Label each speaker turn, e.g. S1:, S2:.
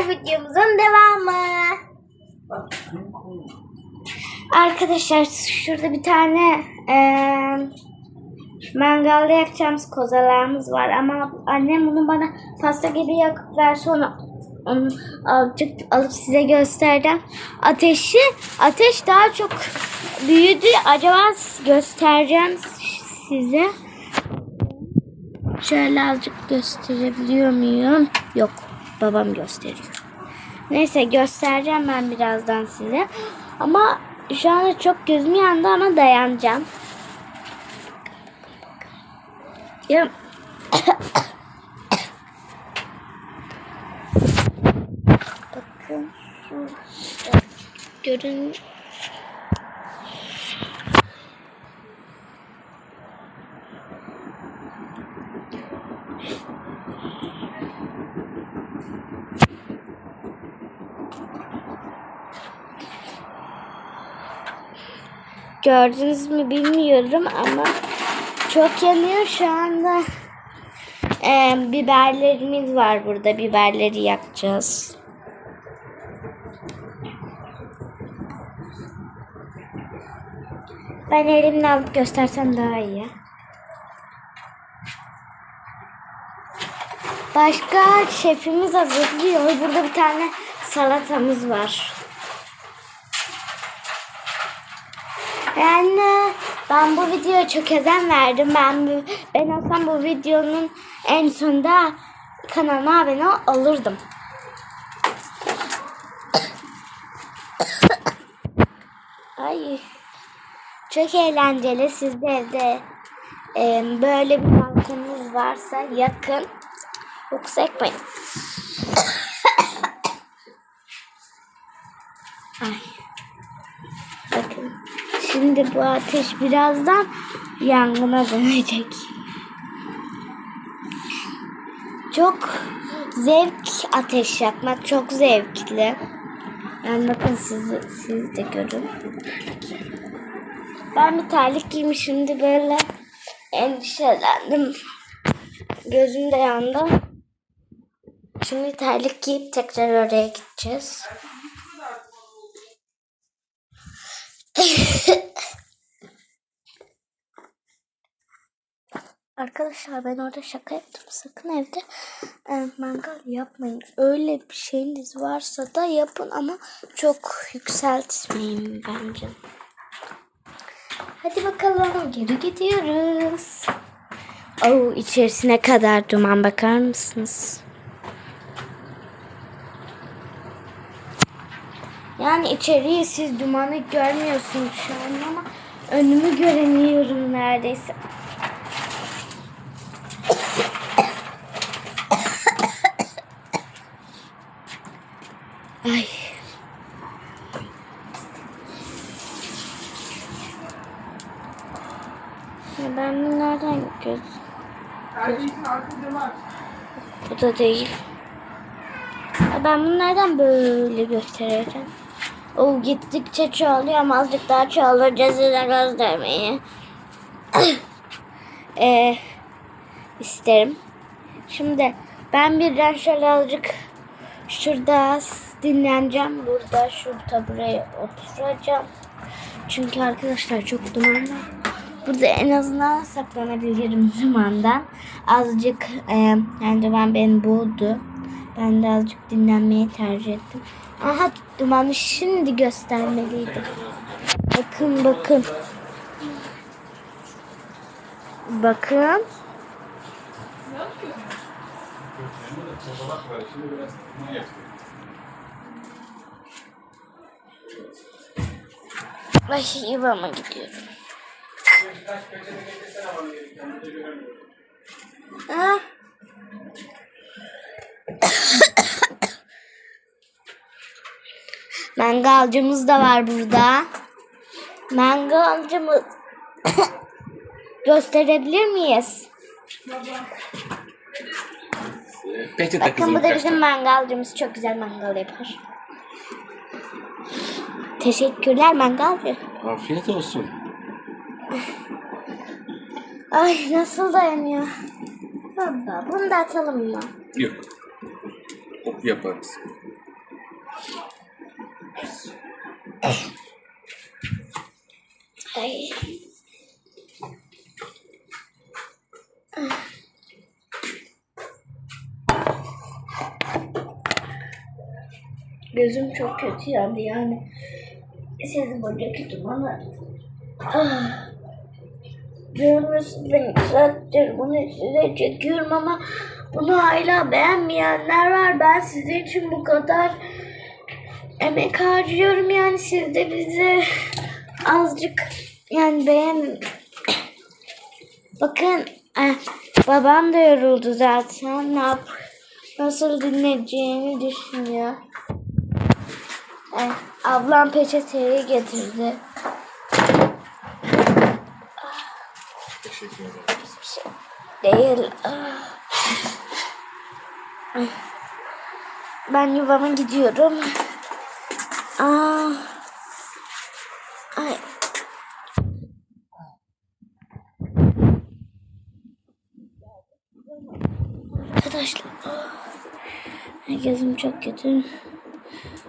S1: arkadaşlar videomuzun devamı. Arkadaşlar şurada bir tane eee mangalda yakacağımız kozalarımız var ama annem bunu bana pasta gibi yakıp ver sonra onu azıcık alıp size göstereceğim. Ateşi ateş daha çok büyüdü. Acaba göstereceğim size. Şöyle azıcık gösterebiliyor muyum? Yok. Babam gösteriyor. Neyse göstereceğim ben birazdan size. Ama şu anda çok gözüm yandı ama dayanacağım. Ya Bakın şurada görün Gördünüz mü bilmiyorum ama çok yanıyor şu anda. Ee, biberlerimiz var burada. Biberleri yakacağız. Ben elimle alıp göstersem daha iyi. Başka şefimiz hazırlıyor. Burada bir tane salatamız var. Yani ben bu videoya çok özen verdim. Ben ben olsam bu videonun en sonunda kanalıma abone olurdum. Ay. Çok eğlenceli. Siz de evde e, böyle bir balkonunuz varsa yakın. Yoksa ekmeyin. Ay. Şimdi bu ateş birazdan yangına dönecek. Çok zevk ateş yakmak çok zevkli. Yani bakın siz, siz de görün. Ben bir terlik giymişim şimdi böyle endişelendim. Gözüm de yandı. Şimdi terlik giyip tekrar oraya gideceğiz. Arkadaşlar ben orada şaka yaptım. Sakın evde e, mangal yapmayın. Öyle bir şeyiniz varsa da yapın ama çok yükseltmeyin bence. Hadi bakalım geri gidiyoruz. Oo, içerisine kadar duman bakar mısınız? Yani içeriği siz dumanı görmüyorsunuz şu an ama önümü göremiyorum neredeyse. Ben bunlardan göz... Bu da değil. Ben bunlardan böyle göstereceğim. O gittikçe çoğalıyor ama azıcık daha çoğalır size göstermeyi. ee, isterim. Şimdi ben birden şöyle azıcık şurada dinleneceğim. Burada şurada buraya oturacağım. Çünkü arkadaşlar çok duman. Burada en azından saklanabilirim dumandan. Azıcık e, yani duman beni boğdu. Ben de azıcık dinlenmeyi tercih ettim. Aha dumanı şimdi göstermeliydim. Bakın bakın. Bakın. Ay yuvama gidiyorum. Ah. Mangalcımız da var burada. Mangalcımız gösterebilir miyiz?
S2: Peçete
S1: Bakın bu da bizim mangalcımız. Çok güzel mangal yapar. Teşekkürler mangalcı.
S2: Afiyet olsun.
S1: Ay nasıl dayanıyor? Baba bunu da atalım mı?
S2: Yok. Yaparız.
S1: Ay. Gözüm çok kötü yandı yani. Siz buradaki dumanı. Ah. Ben saattir bunu size çekiyorum ama bunu hala beğenmeyenler var. Ben sizin için bu kadar emek harcıyorum. Yani siz de bizi azıcık yani beğen bakın eh, babam da yoruldu zaten. Ne yap nasıl dinleyeceğini düşünüyor. Eh, ablam peçeteyi getirdi Değil ben yuvama gidiyorum Aa. Ay. Arkadaşlar. Gözüm çok kötü.